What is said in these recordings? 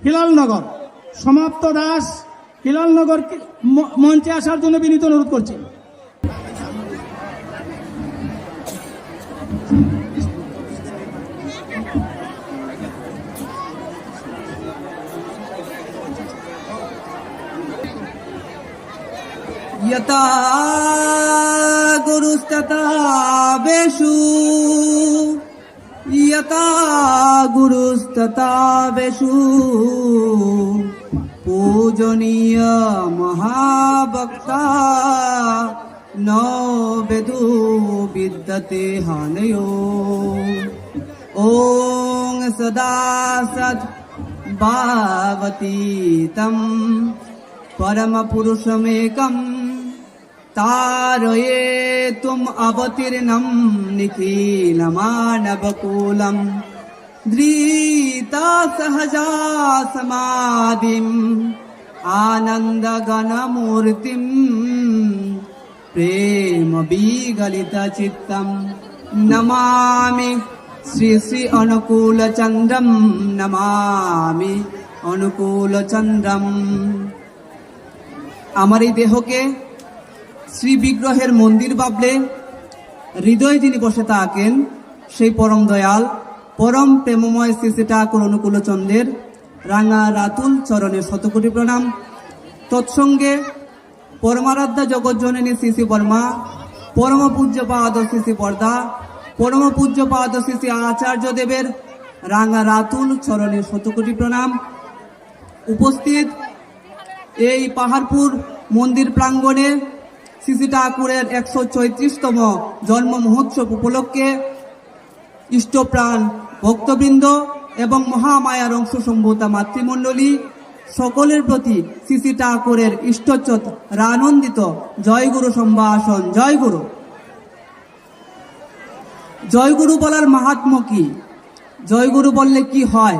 হিলালনগর সমাপ্ত দাস হিলালনগর ম- মঞ্চে আসার জন্য বিনীত অনুরোধ করছি यथा गुरुस्तथा वेषु यथा गुरुस्तथा वेषु पूजनीय महाभक्ता न वेदो विद्यते हानयो ॐ सदा सत् भावतीतम् परमपुरुषमेकम् तारये त्वम् अवतीर्णम् निखिलमानवकूलम् धृता सहजा समाधिम् आनन्दगणमूर्तिम् प्रेम विगलितचित्तम् नमामि श्री श्री अनुकूलचन्द्रम् नमामि অনুকূলচন্দ্রম আমার এই দেহকে শ্রী বিগ্রহের মন্দির ভাবলে হৃদয়ে যিনি বসে থাকেন, সেই পরম দয়াল, পরম প্রেমময় শ্রী ঠাকুর অনুকূলচন্দ্রের রাঙা রাতুল চরণে শতকোটি প্রণাম। তৎসঙ্গে পরমারাধ্যা জগৎজননী শ্রী শ্রী বর্মা, পরম পূজ্য পাদ শ্রী শ্রী বর্দা, পরম পূজ্য পাদ শ্রী শ্রী আচার্য দেবের রাঙা রাতুল চরণে শতকোটি প্রণাম। উপস্থিত এই পাহাড়পুর মন্দির প্রাঙ্গণে শ্রী ঠাকুরের একশো চৈত্রিশতম জন্ম মহোৎসব উপলক্ষে ইষ্টপ্রাণ ভক্তবৃন্দ এবং মহামায়ার অংশ সম্ভূতা মাতৃমণ্ডলী সকলের প্রতি শ্রী ঠাকুরের ইষ্টচত রানন্দিত জয়গুরু সম্ভাষণ। জয়গুরু। জয়গুরু বলার মাহাত্ম কি? জয়গুরু বললে কি হয়?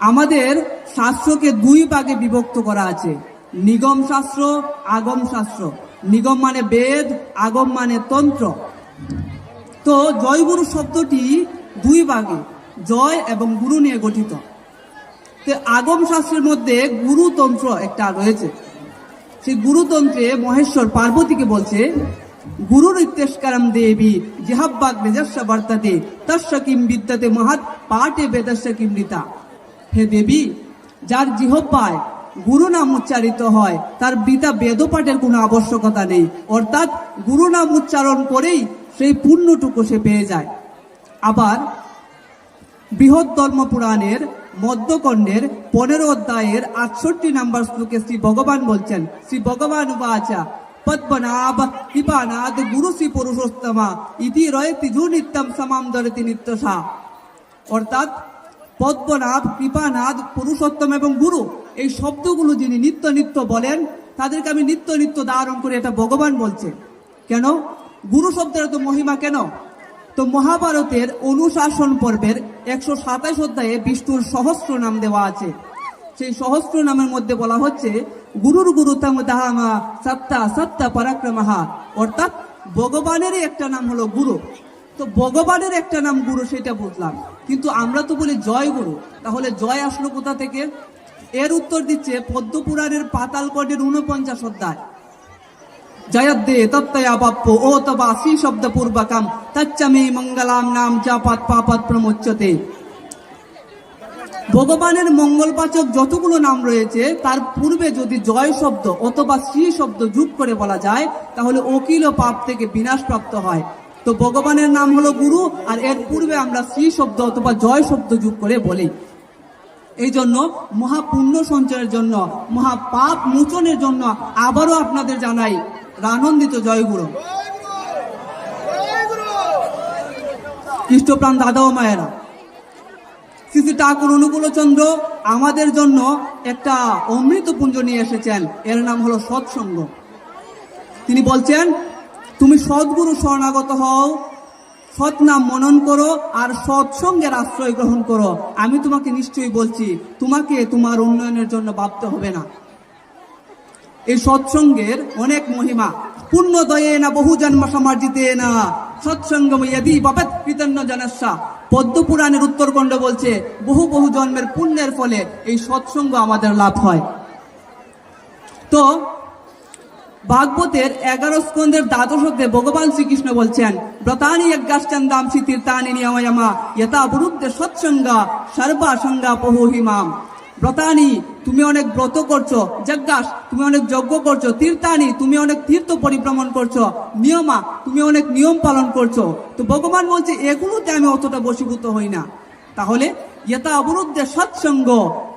আমাদের শাস্ত্রকে দুই ভাগে বিভক্ত করা আছে। নিগম শাস্ত্র, আগম শাস্ত্র। নিগম মানে বেদ, আগম মানে তন্ত্র। তো জয়গুরু শব্দটি দুই ভাগে, জয় এবং গুরু নিয়ে গঠিত। তো আগম শাস্ত্রের মধ্যে গুরুতন্ত্র একটা রয়েছে। সেই গুরুতন্ত্রে মহেশ্বর পার্বতীকে বলছে গুরুর ইত্যস্কারম দেবী জিহাব্বাগ বেজস্য বর্তাতে, তস্য কিম বিদ্যাতে মহাৎ পাটে বেদস্য কিম হে দেবী, যার জিহব্বায় গুরু নাম উচ্চারিত হয়, তার বৃতা বেদপাঠের কোনো আবশ্যকতা নেই। অর্থাৎ গুরু নাম উচ্চারণ করেই সেই পুণ্যটুকু সে পেয়ে যায়। আবার বৃহৎ ধর্ম পুরাণের মধ্যকণ্ডের পনেরো অধ্যায়ের আটষট্টি নাম্বার শ্লোকে শ্রী ভগবান বলছেন, শ্রী ভগবান উবাচা, পদ্মনাভ কৃপানাথ গুরু শ্রী পুরুষোত্তমা, ইতি রয়েতি জু নিত্যম সমাম দরেতি নিত্যসা। অর্থাৎ পদ্মনাভ কৃপানাথ পুরুষোত্তম এবং গুরু এই শব্দগুলো যিনি নিত্য নিত্য বলেন, তাদেরকে আমি নিত্য নিত্য ধারণ করে এটা ভগবান বলছে। কেন? গুরু শব্দের তো মহিমা কেন? তো মহাভারতের অনুশাসন পর্বের একশো সাতাশ অধ্যায়ে বিষ্ণুর সহস্র নাম দেওয়া আছে। সেই সহস্র নামের মধ্যে বলা হচ্ছে, গুরুর গুরু তাম দাহামা সত্তা সত্তা পরাক্রমাহা। অর্থাৎ ভগবানেরই একটা নাম হলো গুরু। তো ভগবানের একটা নাম গুরু, সেটা বুঝলাম। কিন্তু আমরা তো বলি জয় গুরু। তাহলে জয় আসলো কোথা থেকে? এর উত্তর দিচ্ছে পদ্মপুরাণের পাতালকটের উনপঞ্চাশ অধ্যায়। জয়দ্দে তত্তয়া বাপ্য ও তবা শ্রী শব্দ মঙ্গলাম নাম চাপাত পাপাত প্রমোচ্যতে। ভগবানের মঙ্গলবাচক যতগুলো নাম রয়েছে, তার পূর্বে যদি জয় শব্দ অথবা শ্রী শব্দ যোগ করে বলা যায়, তাহলে অকিল ও পাপ থেকে বিনাশ প্রাপ্ত হয়। তো ভগবানের নাম হলো গুরু, আর এর পূর্বে আমরা শ্রী শব্দ অথবা জয় শব্দ যোগ করে বলি। এই জন্য মহাপুণ্য সঞ্চয়ের জন্য মহাপাপ মোচনের জন্য আবারও আপনাদের জানাই রানন্দিত জয়গুরু। খ্রিস্টপ্রাণ দাদা ও মায়েরা, শ্রী ঠাকুর অনুকূলচন্দ্র আমাদের জন্য একটা অমৃতপুঞ্জ নিয়ে এসেছেন। এর নাম হলো সৎসঙ্গ। তিনি বলছেন, তুমি সদ্গুরু শরণাগত হও সৎ নাম মনন করো আর সৎসঙ্গের আশ্রয় গ্রহণ করো। আমি তোমাকে নিশ্চয়ই বলছি, তোমাকে তোমার উন্নয়নের জন্য ভাবতে হবে না। এই সৎসঙ্গের অনেক মহিমা। পুণ্য দয়ে না বহু জন্ম সমার্জিতে না সৎসঙ্গম ইয়দি বাপেত কৃতজ্ঞ জনস্যা। পদ্ম পুরাণের উত্তরখণ্ড বলছে, বহু বহু জন্মের পুণ্যের ফলে এই সৎসঙ্গ আমাদের লাভ হয়। তো ভাগবতের এগারো স্কন্ধের দ্বাদশ অধ্যায়ে ভগবান শ্রীকৃষ্ণ বলছেন, ব্রতানি যজ্ঞাশ্চন্দামসি তীর্থানি নিয়ময়মা, যথা বুরুদ্ধে সৎসঙ্গা সর্বা সঙ্গা পহুহিমাম ব্রতানি, তুমি অনেক ব্রত করছ, যজ্ঞাস, তুমি অনেক যজ্ঞ করছ, তীর্থানি, তুমি অনেক তীর্থ পরিভ্রমণ করছ, নিয়মা, তুমি অনেক নিয়ম পালন করছ। তো ভগবান বলছে, এগুলোতে আমি অতটা বশীভূত হই না। তাহলে ইয়তা অবরুদ্ধে সৎসঙ্গ,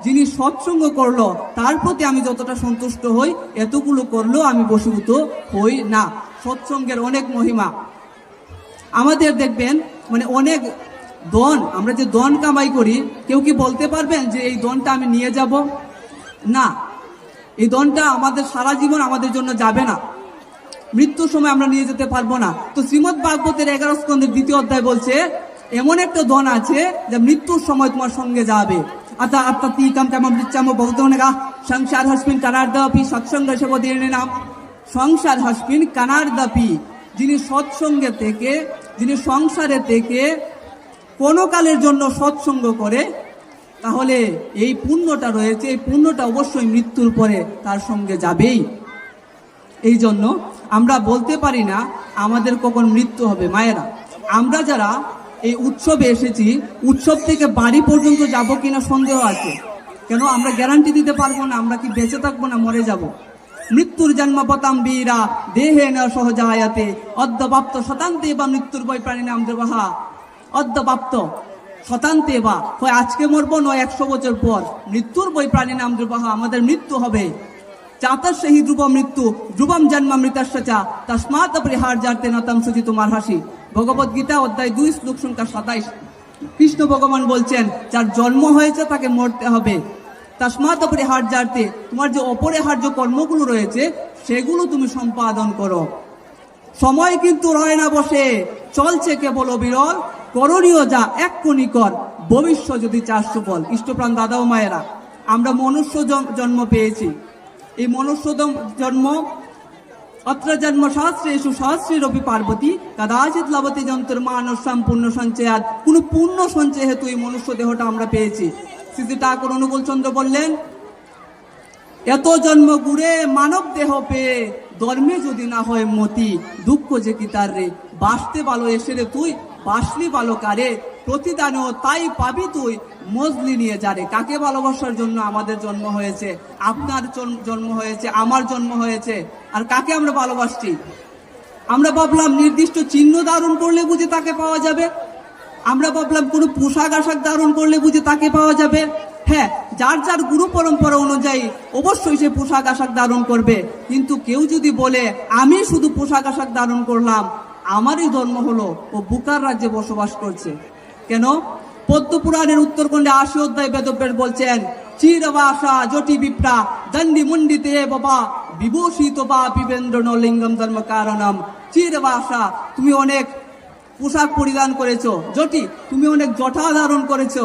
যিনি সৎসঙ্গ করল, তার প্রতি আমি যতটা সন্তুষ্ট হই, এতগুলো করলেও আমি বশীভূত হই না। সৎসঙ্গের অনেক মহিমা। আমাদের দেখবেন মানে অনেক দন আমরা যে দন কামাই করি, কেউ কি বলতে পারবেন যে এই দনটা আমি নিয়ে যাব? না। এই দনটা আমাদের সারা জীবন আমাদের জন্য যাবে না। মৃত্যুর সময় আমরা নিয়ে যেতে পারব না। তো শ্রীমদ ভাগবতের এগারো স্কন্ধের দ্বিতীয় অধ্যায় বলছে এমন একটা দন আছে যে মৃত্যুর সময় তোমার সঙ্গে যাবে। আতা আত্মা তিকাম তেমন বৃচ্ছাম বহুত অনেক সংসার হসপিন কানার দাপি সৎসঙ্গ দিয়ে নাম। সংসার হসপিন কানার দাপি যিনি সৎসঙ্গে থেকে, যিনি সংসারে থেকে কোনো কালের জন্য সৎসঙ্গ করে, তাহলে এই পুণ্যটা রয়েছে, এই পুণ্যটা অবশ্যই মৃত্যুর পরে তার সঙ্গে যাবেই। এই জন্য আমরা বলতে পারি না, আমাদের কখন মৃত্যু হবে, মায়েরা। আমরা যারা এই উৎসবে এসেছি। উৎসব থেকে বাড়ি পর্যন্ত যাব কিনা সন্দেহ আছে। কেন? আমরা গ্যারান্টি দিতে পারব না, আমরা কি বেঁচে থাকব না মরে যাব? মৃত্যুর জন্ম পতাম বীরা, দেহে ন সহজায়াতে অদ্যপ্রাপ্ত শতান্তে বা মৃত্যুর বই প্রাণী নাম দেবাহা অদ্যপ্রাপ্ত শতান্তে বা, হয় আজকে মরবো নয় একশো বছর পর। মৃত্যুর বই প্রাণী নাম দেবাহা আমাদের মৃত্যু হবে। চাতর সেই ধ্রুব মৃত্যু, ধ্রুবম জন্ম মৃতস্য চা, তস্মাৎ পরিহার জাতে নতম সুচি তোমার হাসি। ভগবত গীতা অধ্যায় দুই শ্লোক সংখ্যা সাতাইশ। কৃষ্ণ ভগবান বলছেন, যার জন্ম হয়েছে তাকে মরতে হবে। তস্মাৎ পরিহার জাতে তোমার যে অপরিহার্য কর্মগুলো রয়েছে, সেগুলো তুমি সম্পাদন করো। সময় কিন্তু রয় না বসে, চলছে কেবল অবিরল। করণীয় যা এক কর ভবিষ্য যদি চার সুফল। ইষ্টপ্রাণ দাদা ও মায়েরা, আমরা মনুষ্য জন- জন্ম পেয়েছি। এই মনুষ্য জন্ম অত্র জন্ম সহস্রেষু সহস্রেরপি পার্বতী কদাচিৎ লবতে যন্ত্র মানব সম্পূর্ণ সঞ্চয়াত কোন পূর্ণ সঞ্চয় হেতু এই মনুষ্য দেহটা আমরা পেয়েছি শ্রী ঠাকুর অনুকূল চন্দ্র বললেন এত জন্ম গুড়ে মানব দেহ পেয়ে ধর্মে যদি না হয় মতি দুঃখ যে কি তার রে বাঁচতে ভালো এসে রে তুই বাসলি ভালো কারে প্রতিদানও তাই পাবি তুই। মজলি নিয়ে যারে কাকে ভালোবাসার জন্য আমাদের জন্ম হয়েছে? আপনার জন্ম হয়েছে, আমার জন্ম হয়েছে। আর কাকে আমরা ভালোবাসছি? আমরা ভাবলাম নির্দিষ্ট চিহ্ন ধারণ করলে বুঝে তাকে পাওয়া যাবে। আমরা ভাবলাম কোনো পোশাক আশাক ধারণ করলে বুঝে তাকে পাওয়া যাবে। হ্যাঁ যার যার গুরু পরম্পরা অনুযায়ী অবশ্যই সে পোশাক আশাক ধারণ করবে। কিন্তু কেউ যদি বলে, আমি শুধু পোশাক আশাক ধারণ করলাম। আমারই ধর্ম হলো ও বুকার রাজ্যে বসবাস করছে। কেন? পদ্ম পুরাণের উত্তরখণ্ডে আশি অধ্যায় বেদব্যের বলছেন, চিরবাসা জটি বিপ্রা দণ্ডি মুন্ডিতে বাবা, বিভূষিত বা বিবেন্দ্র নলিঙ্গম ধর্ম কারণম। চিরবাসা, তুমি অনেক পোশাক পরিধান করেছ। জটি, তুমি অনেক জটা ধারণ করেছ।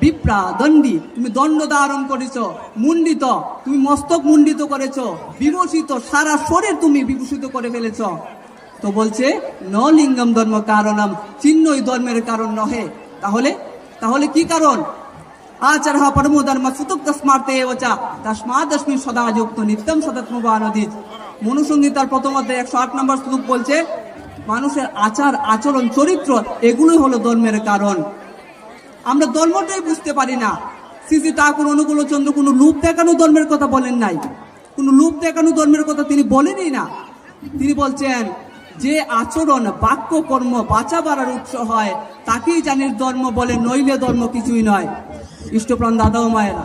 বিপ্রা, দণ্ডি, তুমি দণ্ড ধারণ করেছ। মুন্ডিত তুমি মস্তক মুন্ডিত করেছ। বিভূষিত, সারা শরীর তুমি বিভূষিত করে ফেলেছো। তো বলছে ন লিঙ্গম ধর্ম কারণম, চিহ্নই ধর্মের কারণ নহে। তাহলে তাহলে কি কারণ? আচার পরম ধর্ম সুতুক তস্মার্তে এবচা তস্মাদস্মি সদা যুক্ত, নিত্যম সদত্মবানদিত মনুসংগীতার প্রথম অধ্যায় একশো আট নম্বর শ্লোক বলছে, মানুষের আচার, আচরণ, চরিত্র, এগুলোই হলো ধর্মের কারণ। আমরা ধর্মটাই বুঝতে পারি না। শ্রী ঠাকুর অনুকূল চন্দ্র কোনো লুপ দেখানো ধর্মের কথা বলেন নাই। কোনো লুপ দেখানো ধর্মের কথা তিনি বলেনই না। তিনি বলছেন যে আচরণ বাক্য কর্ম বাঁচা বাড়ার উৎস হয়, তাকেই জানির ধর্ম বলে নইলে ধর্ম কিছুই নয়। ইষ্টপ্রাণ দাদা মায়েরা,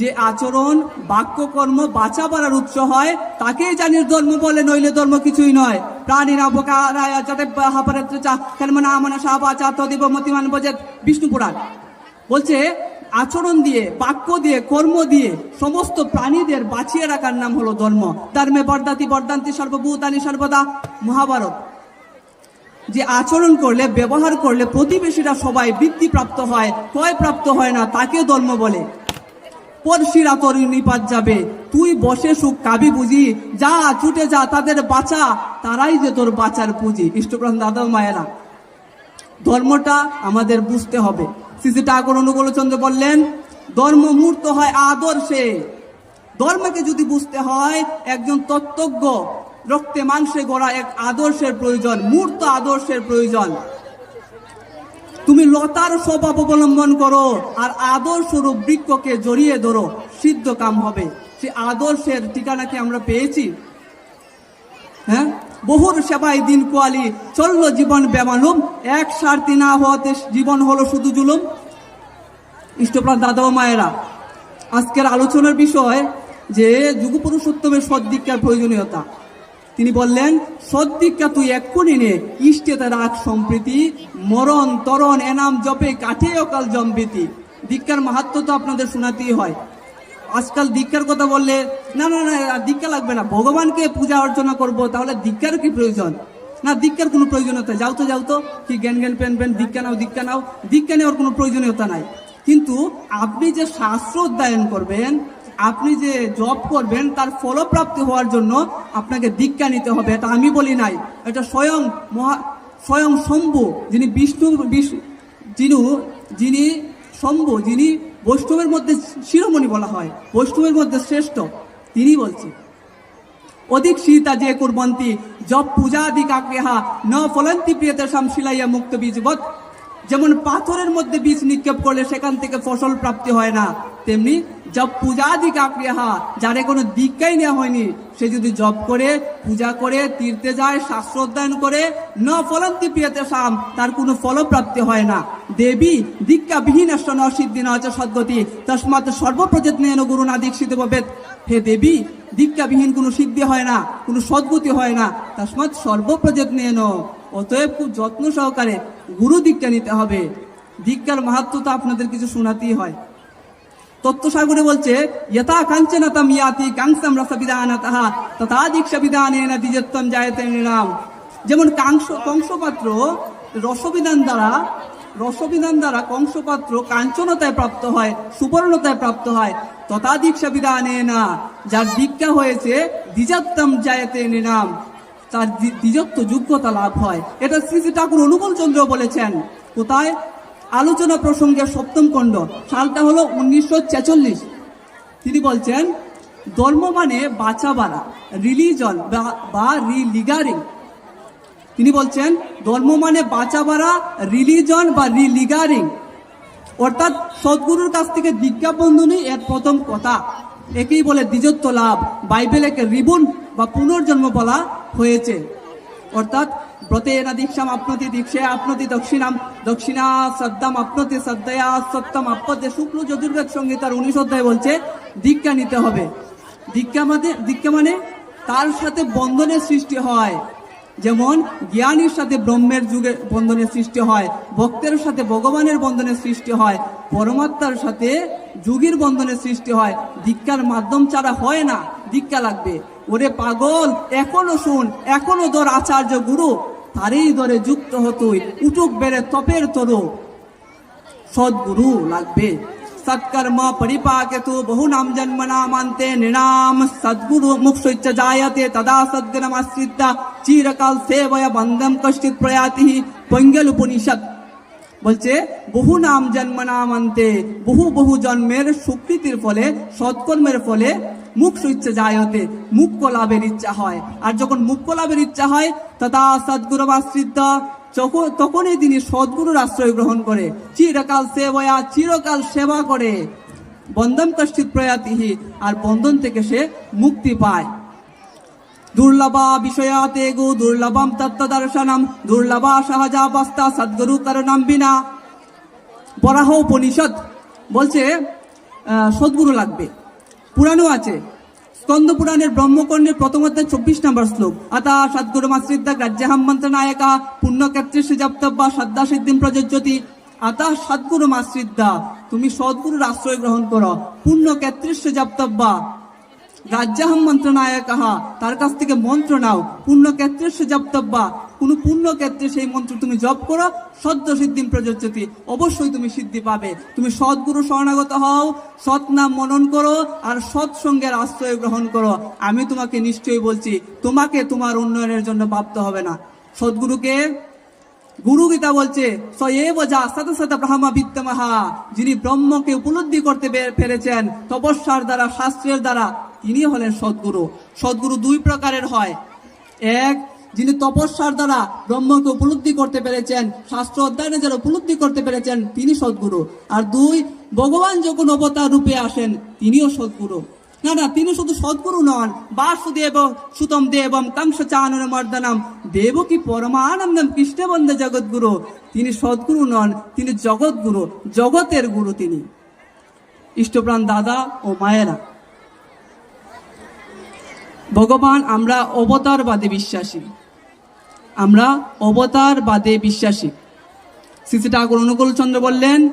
যে আচরণ, বাক্য কর্ম বাঁচা বাড়ার উৎস হয়, তাকেই জানির ধর্ম বলে নইলে ধর্ম কিছুই নয়। প্রাণীরা মতিমান বজেত বিষ্ণু পুরাণ বলছে আচরণ দিয়ে, বাক্য দিয়ে, কর্ম দিয়ে সমস্ত প্রাণীদের বাঁচিয়ে রাখার নাম হলো ধর্ম। ধর্মে বর্দাতি, বর্দান্তি সর্বভূতানি, সর্বদা মহাভারত। যে আচরণ করলে, ব্যবহার করলে প্রতিবেশীরা সবাই বৃত্তিপ্রাপ্ত হয় ক্ষয় প্রাপ্ত হয় না, তাকে ধর্ম বলে। পরশিরা তোর নিপাত যাবে, তুই বসে সুখ কাবি বুঝি, যা ছুটে যা তাদের বাঁচা, তারাই যে তোর বাঁচার পুঁজি। ইষ্টপ্রাণ দাদা মায়েরা। ধর্মটা আমাদের বুঝতে হবে। শ্রী ঠাকুর অনুকূলচন্দ্র বললেন, ধর্ম মূর্ত হয় আদর্শে। ধর্মকে যদি বুঝতে হয়, একজন তত্ত্বজ্ঞ রক্তে মাংসে গড়া এক আদর্শের প্রয়োজন, মূর্ত আদর্শের প্রয়োজন। তুমি লতার স্বভাব অবলম্বন করো আর আদর্শ রূপ বৃক্ষকে জড়িয়ে ধরো, সিদ্ধ কাম হবে। সে আদর্শের ঠিকানাকে আমরা পেয়েছি? হ্যাঁ? বহুর সেবায় দিন কোয়ালি, চলল জীবন বেমালুম। এক স্বার্থী না হওয়াতে জীবন হলো শুধু জুলুম। ইষ্টপ্রাণ দাদা ও মায়েরা, আজকের আলোচনার বিষয় যে যুগপুরুষোত্তমের সদ্দীক্ষার প্রয়োজনীয়তা। তিনি বললেন, সদ্দীক্ষা তুই এক্ষুনি নে, ইষ্টেতে রাখ সম্প্রীতি, মরণ, তরণ, এনাম, জপে কাঠে অকাল জম্বিতি দীক্ষার মাহাত্ম তো আপনাদের শোনাতেই হয়। আজকাল দীক্ষার কথা বললে, না না না দীক্ষা লাগবে না, ভগবানকে পূজা অর্চনা করব, তাহলে দীক্ষার কি প্রয়োজন? না, দীক্ষার কোনো প্রয়োজনীয়তা, যাও তো যাও তো, কি জ্ঞান জ্ঞান পেন পেন দীক্ষা নাও দীক্ষা নাও, দীক্ষা নেওয়ার কোনো প্রয়োজনীয়তা নাই। কিন্তু আপনি যে শাস্ত্র অধ্যয়ন করবেন, আপনি যে জব করবেন, তার ফলপ্রাপ্তি হওয়ার জন্য আপনাকে দীক্ষা নিতে হবে, এটা আমি বলি নাই, এটা স্বয়ং মহা, স্বয়ং শম্ভু, যিনি বিষ্ণু বিষ্ণু যিনি শম্ভু, যিনি বৈষ্ণবের মধ্যে শিরোমণি বলা হয়, বৈষ্ণবের মধ্যে শ্রেষ্ঠ, তিনি বলছেন। অধিক সীতা যে কুর্বন্তি জব পূজাদি কাকেহা ন ফলন্তি প্রিয়তেশাম শিলাইয়া মুক্ত বীজবৎ যেমন পাথরের মধ্যে বীজ নিক্ষেপ করলে সেখান থেকে ফসল প্রাপ্তি হয় না, তেমনি জব পূজাদি কাকরিহা যারে কোনো দীক্ষাই নেওয়া হয়নি। সে যদি জব করে, পূজা করে, তীর্থে যায়, শাস্ত্র অধ্যয়ন করে, ন ফলন্তি প্রিয়তে সাম, তার কোনো ফলপ্রাপ্তি হয় না। দেবী দীক্ষা বিহীন ন সিদ্ধি ন সদ্গতি তসমাত সর্বপ্রযত্ন গুরু না দীক্ষিত ভবেত। হে দেবী দীক্ষাবিহীন কোনো সিদ্ধি হয় না, কোনো সদ্গতি হয় না, তসমাৎ সর্বপ্রযত্ন অতএব খুব যত্ন সহকারে গুরু দীক্ষা নিতে হবে। দীক্ষার মাহাত্ম তো আপনাদের কিছু শোনাতেই হয়। তত্ত্বসাগরে বলছে যথা কাঞ্চনতম ইয়াতি কাংসম রসবিধান তাহা তথা দীক্ষা বিধানেন দ্বিজত্বম জায়তে নাম যেমন কাংস, কংসপাত্র রসবিধান দ্বারা রসবিধান দ্বারা কংসপাত্র কাঞ্চনতায় প্রাপ্ত হয়, সুবর্ণতায় প্রাপ্ত হয় তথা দীক্ষা বিধানে না যার দীক্ষা হয়েছে দ্বিজত্তম জায়তে নাম তার দ্বি- দ্বিজত্ব যোগ্যতা লাভ হয়। এটা শ্রী শ্রী ঠাকুর অনুকূল চন্দ্র বলেছেন। কোথায়? আলোচনা প্রসঙ্গে সপ্তম খণ্ড। সালটা হলো উনিশশো তিনি বলছেন, ধর্ম মানে বাঁচা বাড়া রিলিজন বা রিলিগারিং তিনি বলছেন, ধর্ম মানে বাঁচা বাড়া রিলিজন বা রিলিগারিং অর্থাৎ সদ্গুরুর কাছ থেকে বন্ধনই এর প্রথম কথা। একেই বলে দ্বিজত্ব লাভ। বাইবেল একে রিবন বা পুনর্জন্ম বলা হয়েছে। অর্থাৎ ব্রতে না দীক্ষাম আপনতি দীক্ষে আপনতি দক্ষিণাম। দক্ষিণা শ্রদ্ধাম আপনতি শ্রদ্ধয়া সত্যম আপদে শুক্ল যজুর্বেদ সংহিতার উনিশ অধ্যায় বলছে, দীক্ষা নিতে হবে। দীক্ষা মানে দীক্ষা মানে তার সাথে বন্ধনের সৃষ্টি হয়। যেমন জ্ঞানীর সাথে ব্রহ্মের যুগে বন্ধনের সৃষ্টি হয়, ভক্তের সাথে ভগবানের বন্ধনের সৃষ্টি হয়, পরমাত্মার সাথে যুগের বন্ধনের সৃষ্টি হয়। দীক্ষার মাধ্যম ছাড়া হয় না, দীক্ষা লাগবে। ওরে পাগল, এখনও শুন, এখনও দর আচার্য গুরু, তারই দরে যুক্ত হতুই উটুক বেড়ে তপের তরু। সদ্গুরু লাগবে। সৎকর্ম পরিপাকে তু বহু নাম জন্ম নামান্তে নিনাম। সদ্গুরু মুক্ষুচ্চ জায়তে, তদা সদ্গুণম আশ্রিত চিরকাল সেবয় বন্ধম কষ্টিত প্রয়াতি পঙ্গল উপনিষদ বলছে, বহু নাম জন্ম নামান্তে, বহু বহু জন্মের সুকৃতির ফলে, সৎকর্মের ফলে মুখ ইচ্ছে জায়তে মুখ্য লাভের ইচ্ছা হয়। আর যখন মুখ্য লাভের ইচ্ছা হয়, তথা সদ্গুরু আশ্রিত তখনই তিনি সদ্গুরুর আশ্রয় গ্রহণ করে। চিরকাল সেবয়া, চিরকাল সেবা করে। বন্ধন কষ্টিত প্রয়াতিহি, আর বন্ধন থেকে সে মুক্তি পায়। দুর্লভা বিষয়াতে গো দুর্লভম তত্ত্ব দর্শনম দুর্লভা সহজাবস্থা সদ্গুরু করণম বিনা। বরাহ উপনিষদ বলছে সদ্গুরু লাগবে। পুরাণও আছে। স্কন্দ পুরাণের ব্রহ্মকর্ণের প্রথম অধ্যায় চব্বিশ নম্বর শ্লোক। আতা সদ্গুরু মাশ্রিদ্দা গ্রাহ্যহম মন্ত্র নায়কা পুণ্যক্ষেত্রে যাপ্তব্য শ্রদ্ধা সিদ্ধিম প্রযোজ্যতি। আতা সদ্গুরু মাশ্রিদ্দা তুমি সদ্গুরুর আশ্রয় গ্রহণ করো। পুণ্যক্ষেত্রে যাপ্তব্যা রাজ্যাহম মন্ত্রনায়ক তার কাছ থেকে মন্ত্র নাও। পুণ্যক্ষেত্রে জপ্তব্যা কোনো পুণ্য ক্ষেত্রে সেই মন্ত্র তুমি জপ করো, সদ্য সিদ্ধিম প্রযোজ্যতি, অবশ্যই তুমি সিদ্ধি পাবে। তুমি সদ্গুরু শরণাগত হও, সৎ নাম মনন করো, আর সৎসঙ্গের আশ্রয় গ্রহণ করো। আমি তোমাকে নিশ্চয়ই বলছি, তোমাকে তোমার উন্নয়নের জন্য প্রাপ্ত হবে না। সদ্গুরুকে গুরু গীতা বলছে যিনি ব্রহ্মকে উপলব্ধি করতে পেরেছেন, তপস্যার দ্বারা, শাস্ত্রের দ্বারা তিনি হলেন সদ্গুরু। সদ্গুরু দুই প্রকারের হয়। এক যিনি তপস্যার দ্বারা ব্রহ্মকে উপলব্ধি করতে পেরেছেন, শাস্ত্র অধ্যয়নে যারা উপলব্ধি করতে পেরেছেন, তিনি সদ্গুরু। আর দুই, ভগবান যখন অবতার রূপে আসেন, তিনিও সদ্গুরু। না না, তিনি শুধু সদ্গুরু নন, বাসুদেব, সুতম দেবম কংস চানন মর্দনম, দেবকী পরমানন্দম কৃষ্ণ বন্দে জগৎগুরু তিনি সদ্গুরু নন, তিনি জগৎগুরু জগতের গুরু তিনি। ইষ্টপ্রাণ দাদা ও মায়েরা। ভগবান, আমরা অবতারবাদে বিশ্বাসী। আমরা অবতারবাদে বিশ্বাসী। শ্রী ঠাকুর অনুকূল চন্দ্র বললেন,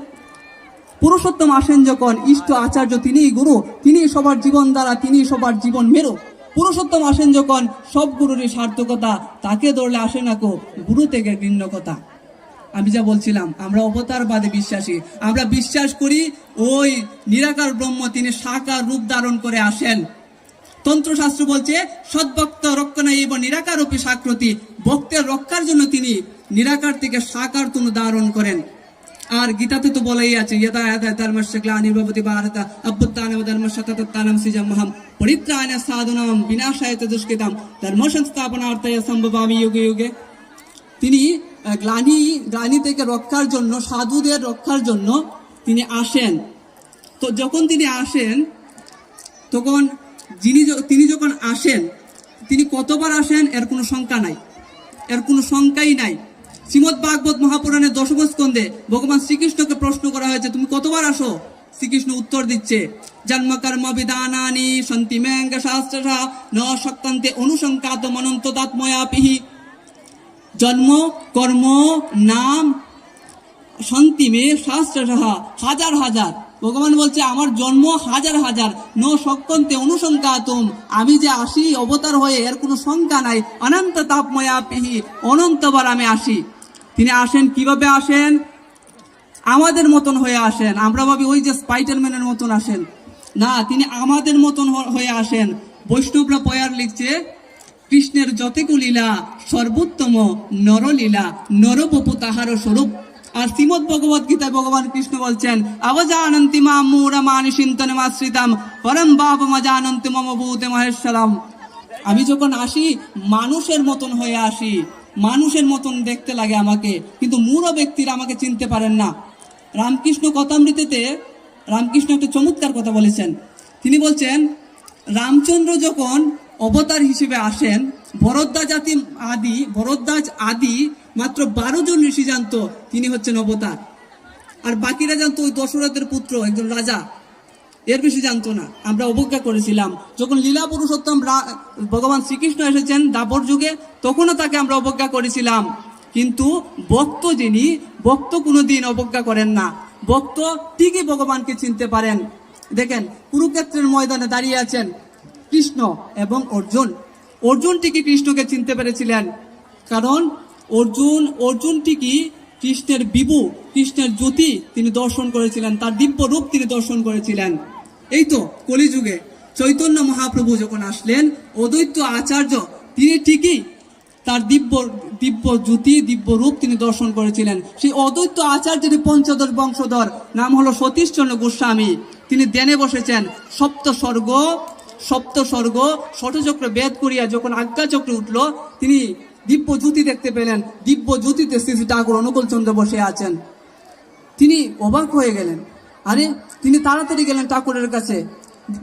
পুরুষোত্তম আসেন যখন, ইষ্ট আচার্য তিনিই গুরু তিনি সবার জীবন দ্বারা তিনি সবার জীবন মেরো। পুরুষোত্তম আসেন যখন, সব গুরুরই সার্থকতা, তাকে ধরলে আসে না কো, গুরু থেকে গৃণ্যকতা আমি যা বলছিলাম, আমরা অবতারবাদে বিশ্বাসী। আমরা বিশ্বাস করি, ওই নিরাকার ব্রহ্ম তিনি সাকার রূপ ধারণ করে আসেন। তন্ত্রশাস্ত্র বলছে, সদ্ভক্ত রক্ষণা এবং নিরাকার রূপে সাকৃতি ভক্তের রক্ষার জন্য তিনি নিরাকার থেকে সাকার তুন ধারণ করেন। আর গীতাতে তো বলাই আছে ধর্ম বিনাশায় ধর্ম সংস্থাপনার্থে যুগে যুগে। তিনি গ্লানি গ্লানি থেকে রক্ষার জন্য, সাধুদের রক্ষার জন্য তিনি আসেন। তো যখন তিনি আসেন, তখন যিনি তিনি যখন আসেন, তিনি কতবার আসেন, এর কোনো সংখ্যা নাই। এর কোনো সংখ্যাই নাই। শ্রীমদ ভাগবত মহাপুরাণের দশম স্কন্ধে ভগবান শ্রীকৃষ্ণকে প্রশ্ন করা হয়েছে, তুমি কতবার আসো? শ্রীকৃষ্ণ উত্তর দিচ্ছে জন্ম কর্ম বিধানানি সন্তি মেঙ্গ শাস্ত্র ন শক্তান্তে অনুসংকাত মনন্ত দাত্ময়াপিহি জন্ম, কর্ম, নাম, শান্তিমে শাস্ত্র হাজার হাজার। ভগবান বলছে, আমার জন্ম হাজার হাজার। ন সকন্তে অনুসংখ্যাতুম আমি যে আসি, অবতার হয়ে এর কোনো সংখ্যা নাই। অনন্ত তাপময়া পিহি অনন্তবার আমি আসি। তিনি আসেন, কীভাবে আসেন? আমাদের মতন হয়ে আসেন। আমরা ভাবি, ওই যে স্পাইডারম্যানের মতন আসেন। না, তিনি আমাদের মতন হয়ে আসেন। বৈষ্ণবরা পয়ার লিখছে, কৃষ্ণের যতেকু লীলা, সর্বোত্তম নরলীলা, নরবপু তাহার স্বরূপ। আর শ্রীমদ ভগবত গীতায় ভগবান কৃষ্ণ বলছেন, অবজানন্তি মা মূঢ় মানি চিন্তনমাশ্রিতাম পরম বাপ মজানন্তি মম ভূতে মহেশ্বরম। আমি যখন আসি, মানুষের মতন হয়ে আসি, মানুষের মতন দেখতে লাগে আমাকে, কিন্তু মূঢ় ব্যক্তিরা আমাকে চিনতে পারেন না। রামকৃষ্ণ কথামৃতিতে রামকৃষ্ণ একটা চমৎকার কথা বলেছেন। তিনি বলছেন, রামচন্দ্র যখন অবতার হিসেবে আসেন বরদ্দা জাতি আদি বরদ্দাজ আদি মাত্র বারো জন ঋষি জানতো, তিনি হচ্ছেন অবতার। আর বাকিরা জানতো ওই দশরথের পুত্র, একজন রাজা। এর বেশি জানতো না। আমরা অবজ্ঞা করেছিলাম। যখন লীলা পুরুষোত্তম ভগবান শ্রীকৃষ্ণ এসেছেন দাপর যুগে, তখনও তাকে আমরা অবজ্ঞা করেছিলাম। কিন্তু ভক্ত যিনি, ভক্ত কোনোদিন অবজ্ঞা করেন না। ভক্ত ঠিকই ভগবানকে চিনতে পারেন। দেখেন, কুরুক্ষেত্রের ময়দানে দাঁড়িয়ে আছেন কৃষ্ণ এবং অর্জুন। অর্জুন ঠিকই কৃষ্ণকে চিনতে পেরেছিলেন। কারণ অর্জুন অর্জুন ঠিকই কৃষ্ণের বিভু, কৃষ্ণের জ্যোতি? তিনি দর্শন করেছিলেন, তার দিব্য রূপ তিনি দর্শন করেছিলেন। এই তো কলিযুগে চৈতন্য মহাপ্রভু যখন আসলেন, অদ্বৈত আচার্য, তিনি ঠিকই তার দিব্য দিব্য জ্যোতি, দিব্য রূপ তিনি দর্শন করেছিলেন। সেই অদ্বৈত আচার্যের পঞ্চদশ বংশধর, নাম হলো সতীশচন্দ্র গোস্বামী। তিনি দেনে বসেছেন সপ্ত স্বর্গ সপ্ত স্বর্গ ষটচক্র বেদ করিয়া যখন আজ্ঞাচক্রে উঠল, তিনি দিব্য জ্যোতি দেখতে পেলেন। দিব্য জ্যোতিতে শ্রী শ্রী ঠাকুর অনুকূল চন্দ্র বসে আছেন। তিনি অবাক হয়ে গেলেন। আরে, তিনি তাড়াতাড়ি গেলেন ঠাকুরের কাছে।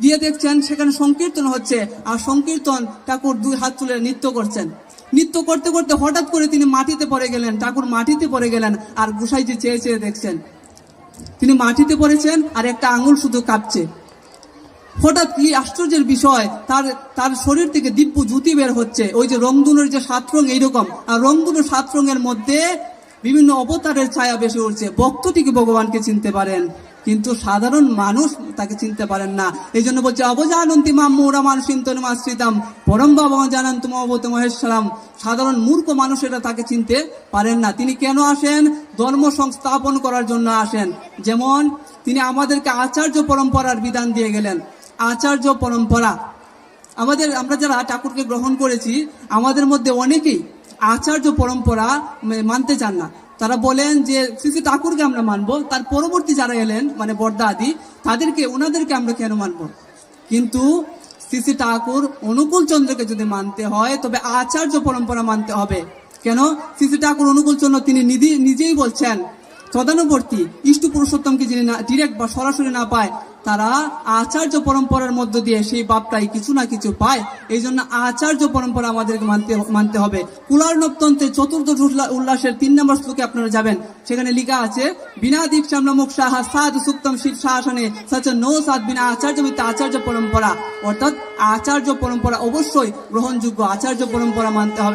গিয়ে দেখছেন সেখানে সংকীর্তন হচ্ছে, আর সংকীর্তন ঠাকুর দুই হাত তুলে নৃত্য করছেন। নৃত্য করতে করতে হঠাৎ করে তিনি মাটিতে পড়ে গেলেন। ঠাকুর মাটিতে পড়ে গেলেন, আর গোসাইজি চেয়ে চেয়ে দেখছেন। তিনি মাটিতে পড়েছেন, আর একটা আঙুল শুধু কাঁপছে। হঠাৎ কি আশ্চর্যের বিষয়, তার তার শরীর থেকে দিব্য জ্যোতি বের হচ্ছে। ওই যে রংধনুর যে সাত রং এইরকম। আর রংধনুর সাত রঙের মধ্যে বিভিন্ন অবতারের ছায়া বেশি উঠছে। ভক্তটিকে ভগবানকে চিনতে পারেন। কিন্তু সাধারণ মানুষ তাকে চিনতে পারেন না। এই জন্য বলছে, অবজানন্তি মাম্মুরা মানুষ চিন্তনমাশ্রিতাম পরম বাবা জানান তুম অবত মহেশ্বরাম। সাধারণ মূর্খ মানুষেরা তাকে চিনতে পারেন না। তিনি কেন আসেন? ধর্ম সংস্থাপন করার জন্য আসেন। যেমন তিনি আমাদেরকে আচার্য পরম্পরার বিধান দিয়ে গেলেন। আচার্য পরম্পরা। আমাদের, আমরা যারা ঠাকুরকে গ্রহণ করেছি, আমাদের মধ্যে অনেকেই আচার্য পরম্পরা মানতে চান না। তারা বলেন যে, শ্রী শ্রী ঠাকুরকে আমরা মানবো, তার পরবর্তী যারা এলেন মানে বর্দা আদি, তাদেরকে, ওনাদেরকে আমরা কেন মানবো? কিন্তু শ্রী শ্রী ঠাকুর অনুকূল চন্দ্রকে যদি মানতে হয়, তবে আচার্য পরম্পরা মানতে হবে। কেন? শ্রী ঠাকুর অনুকূল চন্দ্র তিনি নিজেই বলছেন, তদানুবর্তী ইষ্ট পুরুষোত্তমকে যিনি না ডিরেক্ট বা সরাসরি না পায় তারা আচার্য পরম্পরার মধ্য দিয়ে সেই বাপটাই কিছু না কিছু পায়। এই জন্য আচার্য পরম্পরা আমাদেরকে মানতে মানতে হবে। কুলার্ণবতন্ত্রে চতুর্দশ উল্লা- উল্লাসের তিন নম্বর শ্লোকে আপনারা যাবেন। সেখানে লেখা আছে, বিনা দীক্ষাম নমুক সাহা সাধ সুক্তম শিব শাসনে সাচ নো সাধ বিনা আচার্য মিত্র আচার্য পরম্পরা। অর্থাৎ আচার্য পরম্পরা অবশ্যই গ্রহণযোগ্য আচার্য পরম্পরা মানতে হবে।